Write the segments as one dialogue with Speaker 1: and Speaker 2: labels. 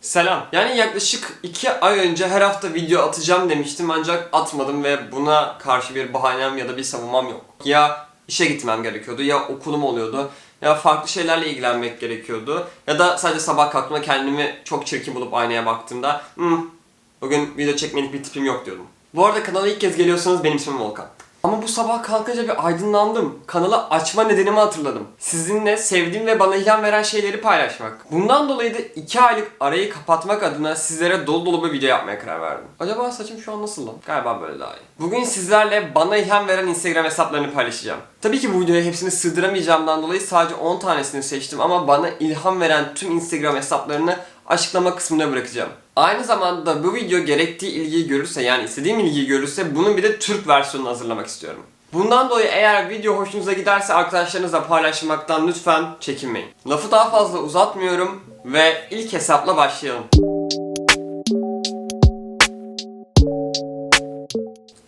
Speaker 1: Selam. Yani yaklaşık 2 ay önce her hafta video atacağım demiştim ancak atmadım ve buna karşı bir bahanem ya da bir savunmam yok. Ya işe gitmem gerekiyordu ya okulum oluyordu ya farklı şeylerle ilgilenmek gerekiyordu ya da sadece sabah kalktığımda kendimi çok çirkin bulup aynaya baktığımda hmm, bugün video çekmelik bir tipim yok diyordum. Bu arada kanala ilk kez geliyorsanız benim ismim Volkan. Ama bu sabah kalkınca bir aydınlandım. Kanalı açma nedenimi hatırladım. Sizinle sevdiğim ve bana ilham veren şeyleri paylaşmak. Bundan dolayı da 2 aylık arayı kapatmak adına sizlere dolu dolu bir video yapmaya karar verdim. Acaba saçım şu an nasıl lan? Galiba böyle daha iyi. Bugün sizlerle bana ilham veren Instagram hesaplarını paylaşacağım. Tabii ki bu videoya hepsini sığdıramayacağımdan dolayı sadece 10 tanesini seçtim ama bana ilham veren tüm Instagram hesaplarını açıklama kısmına bırakacağım. Aynı zamanda bu video gerektiği ilgiyi görürse yani istediğim ilgiyi görürse bunun bir de Türk versiyonunu hazırlamak istiyorum. Bundan dolayı eğer video hoşunuza giderse arkadaşlarınızla paylaşmaktan lütfen çekinmeyin. Lafı daha fazla uzatmıyorum ve ilk hesapla başlayalım.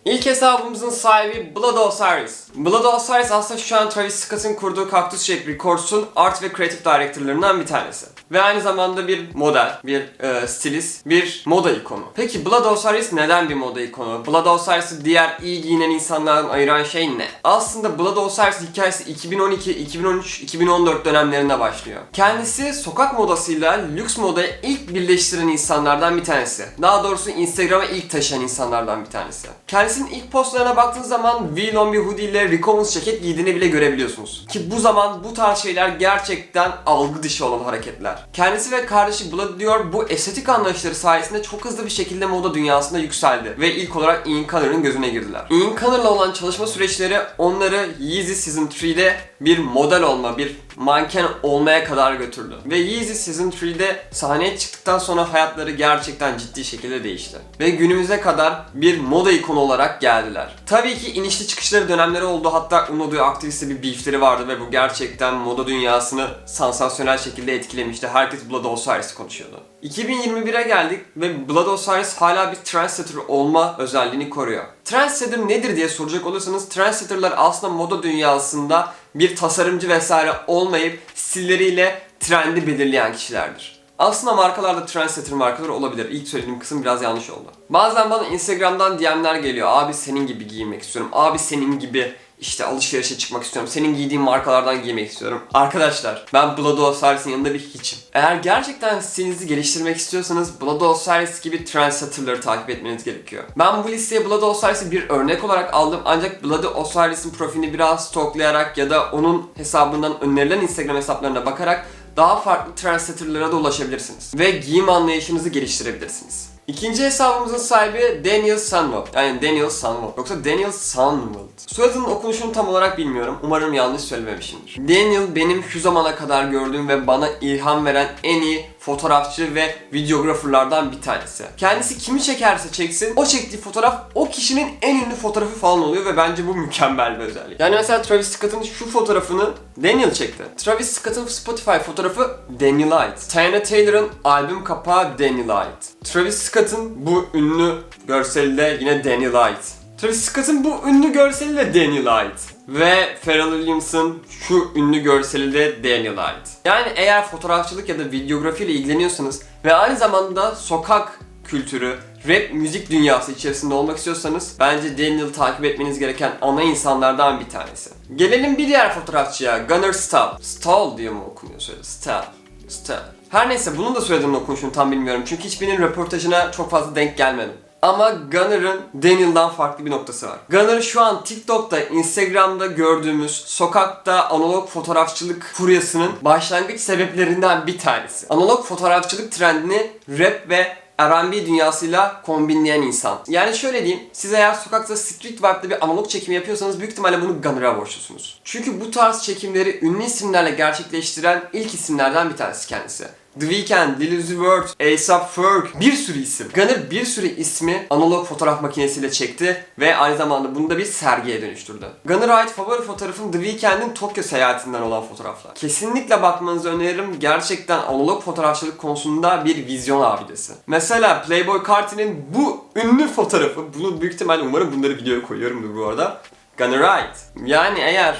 Speaker 1: İlk hesabımızın sahibi Blood Osiris. Blood Osiris aslında şu an Travis Scott'ın kurduğu Cactus Shape Records'un art ve creative directorlarından bir tanesi. Ve aynı zamanda bir model, bir e, stilist, bir moda ikonu. Peki Blood Osiris neden bir moda ikonu? Blood Osiris'i diğer iyi giyinen insanlardan ayıran şey ne? Aslında Blood Osiris hikayesi 2012, 2013, 2014 dönemlerinde başlıyor. Kendisi sokak modasıyla lüks modayı ilk birleştiren insanlardan bir tanesi. Daha doğrusu Instagram'a ilk taşıyan insanlardan bir tanesi. Kendisinin ilk postlarına baktığınız zaman V-Long bir hoodie ile Rick ceket giydiğini bile görebiliyorsunuz. Ki bu zaman bu tarz şeyler gerçekten algı dışı olan hareketler. Kendisi ve kardeşi Blood diyor bu estetik anlayışları sayesinde çok hızlı bir şekilde moda dünyasında yükseldi ve ilk olarak Ian Connor'ın gözüne girdiler. Ian Connor'la olan çalışma süreçleri onları Yeezy Season 3'de bir model olma, bir manken olmaya kadar götürdü. Ve Yeezy Season 3'de sahneye çıktıktan sonra hayatları gerçekten ciddi şekilde değişti. Ve günümüze kadar bir moda ikonu olarak geldiler. Tabii ki inişli çıkışları dönemleri oldu. Hatta Unodu aktivistle bir beefleri vardı ve bu gerçekten moda dünyasını sansasyonel şekilde etkilemişti. Herkes Blood Osiris'i konuşuyordu. 2021'e geldik ve Blood Osiris hala bir trendsetter olma özelliğini koruyor. Trendsetter nedir diye soracak olursanız trendsetterlar aslında moda dünyasında bir tasarımcı vesaire olmayıp stilleriyle trendi belirleyen kişilerdir. Aslında markalarda trendsetter markaları olabilir. İlk söylediğim kısım biraz yanlış oldu. Bazen bana Instagram'dan DM'ler geliyor. Abi senin gibi giyinmek istiyorum. Abi senin gibi işte alışverişe çıkmak istiyorum. Senin giydiğin markalardan giymek istiyorum. Arkadaşlar ben Blood Osiris'in yanında bir hiçim. Eğer gerçekten stilinizi geliştirmek istiyorsanız Blood Osiris gibi trendsetterları takip etmeniz gerekiyor. Ben bu listeye Blood Osiris'i bir örnek olarak aldım ancak Blood Osiris'in profilini biraz stalklayarak ya da onun hesabından önerilen Instagram hesaplarına bakarak daha farklı trendsetterlara da ulaşabilirsiniz. Ve giyim anlayışınızı geliştirebilirsiniz. İkinci hesabımızın sahibi Daniel Sunwell. Yani Daniel Sunwell. Yoksa Daniel Sunwell. Soyadının okunuşunu tam olarak bilmiyorum. Umarım yanlış söylememişimdir. Daniel benim şu zamana kadar gördüğüm ve bana ilham veren en iyi fotoğrafçı ve videographerlardan bir tanesi. Kendisi kimi çekerse çeksin o çektiği fotoğraf o kişinin en ünlü fotoğrafı falan oluyor ve bence bu mükemmel bir özellik. Yani mesela Travis Scott'ın şu fotoğrafını Daniel çekti. Travis Scott'ın Spotify fotoğrafı Danielite. Tiana Taylor'ın albüm kapağı Danielite. Travis Scott'ın bu ünlü görseli de yine Danielite. Travis Scott'ın bu ünlü görseli de Danielite. Ve Pharrell Williams'ın şu ünlü görseli de Danielite. Yani eğer fotoğrafçılık ya da videografi ile ilgileniyorsanız ve aynı zamanda sokak kültürü, rap müzik dünyası içerisinde olmak istiyorsanız bence Daniel takip etmeniz gereken ana insanlardan bir tanesi. Gelelim bir diğer fotoğrafçıya Gunnar Stahl. Stahl diye mi okunuyor söyle? Stahl. Stahl. Her neyse bunun da soyadının okunuşunu tam bilmiyorum çünkü hiçbirinin röportajına çok fazla denk gelmedim. Ama Gunner'ın Daniel'dan farklı bir noktası var. Gunner şu an TikTok'ta, Instagram'da gördüğümüz sokakta analog fotoğrafçılık furyasının başlangıç sebeplerinden bir tanesi. Analog fotoğrafçılık trendini rap ve R&B dünyasıyla kombinleyen insan. Yani şöyle diyeyim, siz eğer sokakta street vibe'da bir analog çekimi yapıyorsanız büyük ihtimalle bunu Gunner'a borçlusunuz. Çünkü bu tarz çekimleri ünlü isimlerle gerçekleştiren ilk isimlerden bir tanesi kendisi. The Weeknd, Lil Uzi Vert, A$AP Ferg, bir sürü isim. Gunner bir sürü ismi analog fotoğraf makinesiyle çekti ve aynı zamanda bunu da bir sergiye dönüştürdü. Gunner'a ait favori fotoğrafım The Weeknd'in Tokyo seyahatinden olan fotoğraflar. Kesinlikle bakmanızı öneririm. Gerçekten analog fotoğrafçılık konusunda bir vizyon abidesi. Mesela Playboy Carti'nin bu ünlü fotoğrafı, bunu büyük ihtimalle umarım bunları videoya koyuyorumdur bu arada. Gunner'a ait. Yani eğer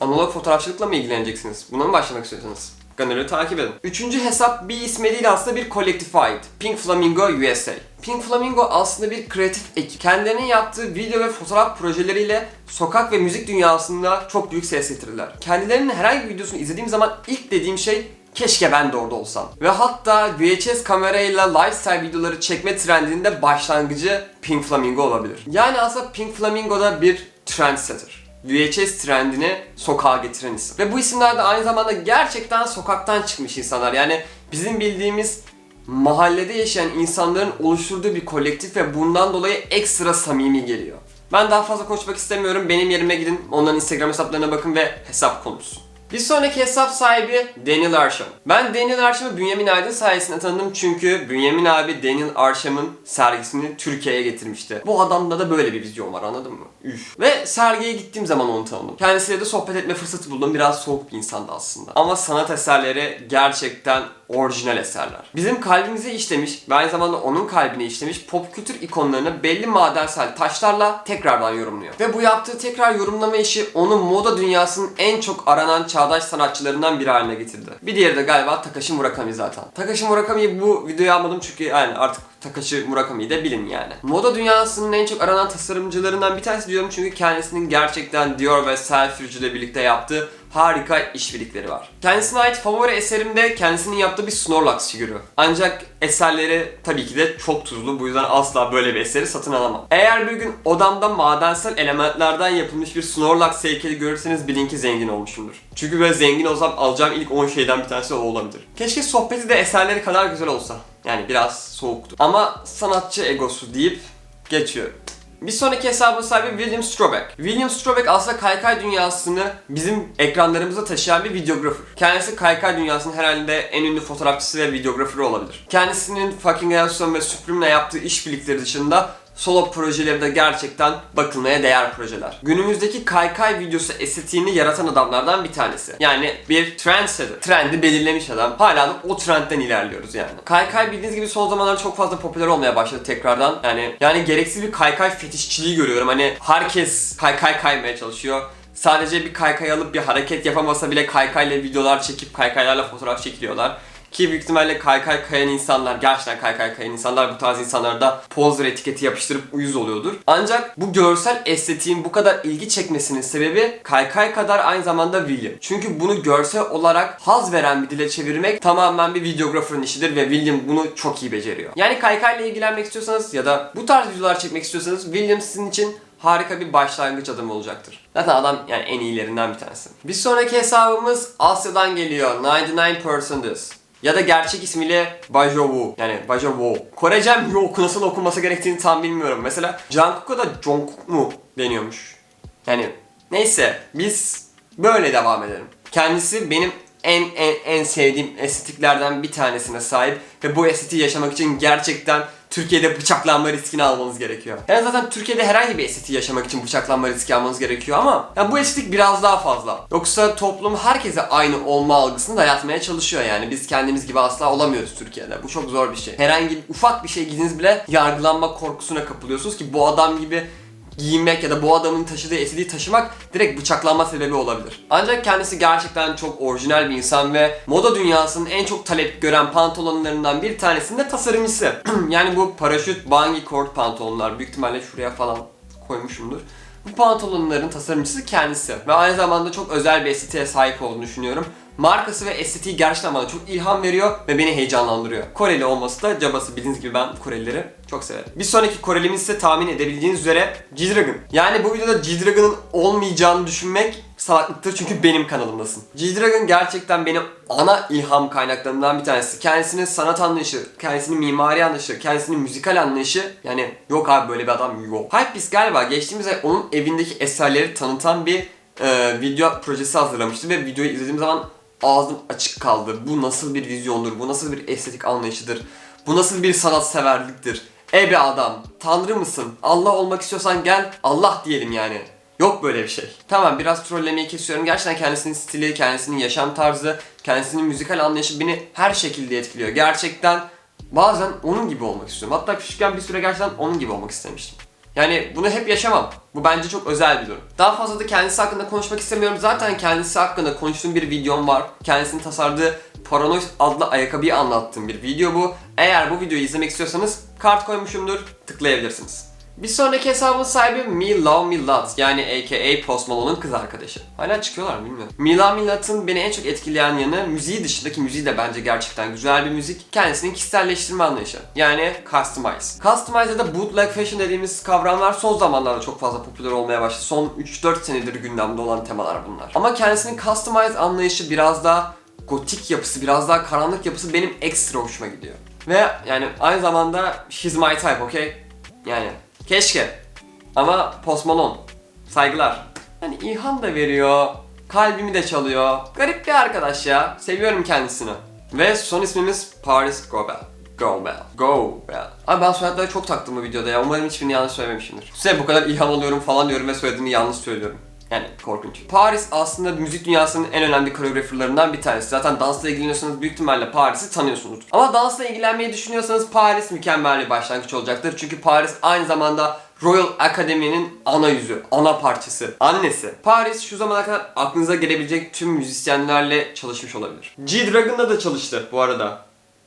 Speaker 1: analog fotoğrafçılıkla mı ilgileneceksiniz? Buna mı başlamak istiyorsanız? Gunner'ı takip edin. Üçüncü hesap bir ismi değil aslında bir Collectified. Pink Flamingo USA. Pink Flamingo aslında bir kreatif ekip. Kendilerinin yaptığı video ve fotoğraf projeleriyle sokak ve müzik dünyasında çok büyük ses getirdiler. Kendilerinin herhangi bir videosunu izlediğim zaman ilk dediğim şey keşke ben de orada olsam. Ve hatta VHS kamerayla lifestyle videoları çekme trendinin de başlangıcı Pink Flamingo olabilir. Yani aslında Pink Flamingo da bir trendsetter. VHS trendini sokağa getiren isim. Ve bu isimler de aynı zamanda gerçekten sokaktan çıkmış insanlar. Yani bizim bildiğimiz mahallede yaşayan insanların oluşturduğu bir kolektif ve bundan dolayı ekstra samimi geliyor. Ben daha fazla konuşmak istemiyorum. Benim yerime gidin, onların Instagram hesaplarına bakın ve hesap konuşsun. Bir sonraki hesap sahibi Daniel Arsham. Ben Daniel Arsham'ı Bünyamin Aydın sayesinde tanıdım çünkü Bünyamin abi Daniel Arsham'ın sergisini Türkiye'ye getirmişti. Bu adamda da böyle bir vizyon var anladın mı? Üf. Ve sergiye gittiğim zaman onu tanıdım. Kendisiyle de sohbet etme fırsatı buldum. Biraz soğuk bir insandı aslında. Ama sanat eserleri gerçekten orijinal eserler. Bizim kalbimize işlemiş ve aynı zamanda onun kalbine işlemiş pop kültür ikonlarını belli madensel taşlarla tekrardan yorumluyor. Ve bu yaptığı tekrar yorumlama işi onu moda dünyasının en çok aranan çağdaş sanatçılarından biri haline getirdi. Bir diğeri de galiba Takashi Murakami zaten. Takashi Murakami'yi bu videoya almadım çünkü yani artık Takashi Murakami'yi de bilin yani. Moda dünyasının en çok aranan tasarımcılarından bir tanesi diyorum çünkü kendisinin gerçekten Dior ve Selfridge ile birlikte yaptığı harika işbirlikleri var. Kendisine ait favori eserim de kendisinin yaptığı bir Snorlax figürü. Ancak eserleri tabii ki de çok tuzlu bu yüzden asla böyle bir eseri satın alamam. Eğer bir gün odamda madensel elementlerden yapılmış bir Snorlax heykeli görürseniz bilin ki zengin olmuşumdur. Çünkü böyle zengin olsam alacağım ilk 10 şeyden bir tanesi o olabilir. Keşke sohbeti de eserleri kadar güzel olsa. Yani biraz soğuktu. Ama sanatçı egosu deyip geçiyorum. Bir sonraki hesabın sahibi William Strobeck. William Strobeck aslında kaykay dünyasını bizim ekranlarımıza taşıyan bir videografer. Kendisi kaykay dünyasının herhalde en ünlü fotoğrafçısı ve videograferi olabilir. Kendisinin Fucking Awesome ve Supreme'le yaptığı işbirlikleri dışında solo projeleri de gerçekten bakılmaya değer projeler. Günümüzdeki kaykay videosu estetiğini yaratan adamlardan bir tanesi. Yani bir trendsetter. Trendi belirlemiş adam. Hala da o trendten ilerliyoruz yani. Kaykay bildiğiniz gibi son zamanlarda çok fazla popüler olmaya başladı tekrardan. Yani yani gereksiz bir kaykay fetişçiliği görüyorum. Hani herkes kaykay kaymaya çalışıyor. Sadece bir kaykay alıp bir hareket yapamasa bile kaykayla videolar çekip kaykaylarla fotoğraf çekiliyorlar. Ki büyük ihtimalle kaykay kayan insanlar, gerçekten kaykay kayan insanlar bu tarz insanlara da pozer etiketi yapıştırıp uyuz oluyordur. Ancak bu görsel estetiğin bu kadar ilgi çekmesinin sebebi kaykay kadar aynı zamanda William. Çünkü bunu görsel olarak haz veren bir dile çevirmek tamamen bir videografın işidir ve William bunu çok iyi beceriyor. Yani kaykayla ilgilenmek istiyorsanız ya da bu tarz videolar çekmek istiyorsanız William sizin için harika bir başlangıç adımı olacaktır. Zaten adam yani en iyilerinden bir tanesi. Bir sonraki hesabımız Asya'dan geliyor. 99%'ız. Ya da gerçek ismiyle Bajowu. Yani Bajowu. Korecem yok nasıl okunması gerektiğini tam bilmiyorum. Mesela Jungkook'a da Jungkook mu deniyormuş. Yani neyse biz böyle devam edelim. Kendisi benim en en en sevdiğim estetiklerden bir tanesine sahip ve bu estetiği yaşamak için gerçekten Türkiye'de bıçaklanma riskini almanız gerekiyor. Yani zaten Türkiye'de herhangi bir estetiği yaşamak için bıçaklanma riski almanız gerekiyor ama yani bu estetik biraz daha fazla. Yoksa toplum herkese aynı olma algısını dayatmaya çalışıyor yani. Biz kendimiz gibi asla olamıyoruz Türkiye'de. Bu çok zor bir şey. Herhangi ufak bir şey giydiğiniz bile yargılanma korkusuna kapılıyorsunuz ki bu adam gibi giyinmek ya da bu adamın taşıdığı estetiği taşımak direkt bıçaklanma sebebi olabilir. Ancak kendisi gerçekten çok orijinal bir insan ve moda dünyasının en çok talep gören pantolonlarından bir tanesinin de tasarımcısı. yani bu paraşüt bungee cord pantolonlar büyük ihtimalle şuraya falan koymuşumdur. Bu pantolonların tasarımcısı kendisi ve aynı zamanda çok özel bir estetiğe sahip olduğunu düşünüyorum. Markası ve estetiği gerçekten bana çok ilham veriyor ve beni heyecanlandırıyor. Koreli olması da cabası bildiğiniz gibi ben Korelileri çok severim. Bir sonraki Korelimiz ise tahmin edebildiğiniz üzere G-Dragon. Yani bu videoda G-Dragon'ın olmayacağını düşünmek salaklıktır çünkü benim kanalımdasın. G-Dragon gerçekten benim ana ilham kaynaklarımdan bir tanesi. Kendisinin sanat anlayışı, kendisinin mimari anlayışı, kendisinin müzikal anlayışı yani yok abi böyle bir adam yok. Hypebeast galiba geçtiğimiz ay onun evindeki eserleri tanıtan bir e, video projesi hazırlamıştı ve videoyu izlediğim zaman ağzım açık kaldı. Bu nasıl bir vizyondur, bu nasıl bir estetik anlayışıdır, bu nasıl bir sanatseverliktir. E be adam, tanrı mısın? Allah olmak istiyorsan gel, Allah diyelim yani. Yok böyle bir şey. Tamam biraz trollemeyi kesiyorum. Gerçekten kendisinin stili, kendisinin yaşam tarzı, kendisinin müzikal anlayışı beni her şekilde etkiliyor. Gerçekten bazen onun gibi olmak istiyorum. Hatta küçükken bir süre gerçekten onun gibi olmak istemiştim. Yani bunu hep yaşamam. Bu bence çok özel bir durum. Daha fazla da kendisi hakkında konuşmak istemiyorum. Zaten kendisi hakkında konuştuğum bir videom var. Kendisinin tasarladığı Paranoid adlı ayakkabıyı anlattığım bir video bu. Eğer bu videoyu izlemek istiyorsanız kart koymuşumdur, tıklayabilirsiniz. Bir sonraki hesabın sahibi Me Love Me Lot yani aka Post Malone'un kız arkadaşı. Hala çıkıyorlar mı bilmiyorum. Me Love Me Lot'ın beni en çok etkileyen yanı müziği dışındaki müziği de bence gerçekten güzel bir müzik. Kendisinin kişiselleştirme anlayışı. Yani customize. Customize ya da bootleg fashion dediğimiz kavramlar son zamanlarda çok fazla popüler olmaya başladı. Son 3-4 senedir gündemde olan temalar bunlar. Ama kendisinin customize anlayışı biraz daha gotik yapısı, biraz daha karanlık yapısı benim ekstra hoşuma gidiyor. Ve yani aynı zamanda she's my type, okay? Yani keşke. Ama Post Malone. Saygılar. Yani ilham da veriyor. Kalbimi de çalıyor. Garip bir arkadaş ya. Seviyorum kendisini. Ve son ismimiz Paris Gobel. Gobel. Gobel. Abi ben soyadları çok taktım bu videoda ya. Umarım hiçbirini yanlış söylememişimdir. Size bu kadar ilham alıyorum falan diyorum ve soyadını yanlış söylüyorum. Yani korkunç. Paris aslında müzik dünyasının en önemli koreograferlarından bir tanesi. Zaten dansla ilgileniyorsanız büyük ihtimalle Paris'i tanıyorsunuz. Ama dansla ilgilenmeyi düşünüyorsanız Paris mükemmel bir başlangıç olacaktır. Çünkü Paris aynı zamanda Royal Academy'nin ana yüzü, ana parçası, annesi. Paris şu zamana kadar aklınıza gelebilecek tüm müzisyenlerle çalışmış olabilir. G-Dragon'la da çalıştı bu arada.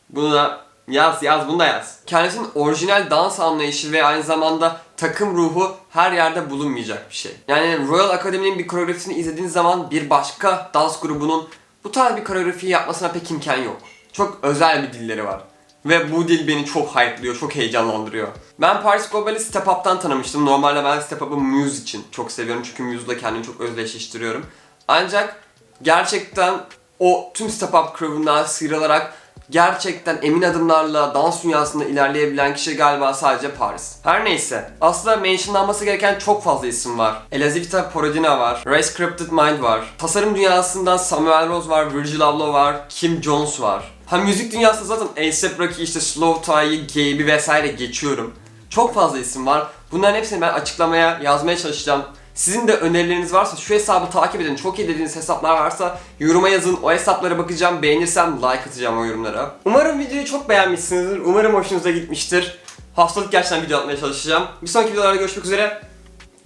Speaker 1: Bunu da yaz yaz bunu da yaz. Kendisinin orijinal dans anlayışı ve aynı zamanda takım ruhu her yerde bulunmayacak bir şey. Yani Royal Academy'nin bir koreografisini izlediğiniz zaman bir başka dans grubunun bu tarz bir koreografiyi yapmasına pek imkan yok. Çok özel bir dilleri var. Ve bu dil beni çok hype'lıyor, çok heyecanlandırıyor. Ben Paris Gobel'i Step Up'tan tanımıştım. Normalde ben Step Up'ı Muse için çok seviyorum çünkü Muse'la kendimi çok özdeşleştiriyorum. Ancak gerçekten o tüm Step Up crew'undan sıyrılarak gerçekten emin adımlarla dans dünyasında ilerleyebilen kişi galiba sadece Paris. Her neyse. Aslında mentionlanması gereken çok fazla isim var. Elazivta Porodina var. Ray Scripted Mind var. Tasarım dünyasından Samuel Rose var, Virgil Abloh var, Kim Jones var. Ha müzik dünyasında zaten A$AP Rocky, işte Slow Tie'yi, Gabe'i vesaire geçiyorum. Çok fazla isim var. Bunların hepsini ben açıklamaya, yazmaya çalışacağım. Sizin de önerileriniz varsa şu hesabı takip edin. Çok iyi dediğiniz hesaplar varsa yoruma yazın. O hesaplara bakacağım. Beğenirsem like atacağım o yorumlara. Umarım videoyu çok beğenmişsinizdir. Umarım hoşunuza gitmiştir. Haftalık gerçekten video atmaya çalışacağım. Bir sonraki videolarda görüşmek üzere.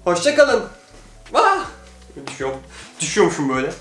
Speaker 1: Hoşçakalın. Ah! Düşüyorum. Düşüyormuşum böyle.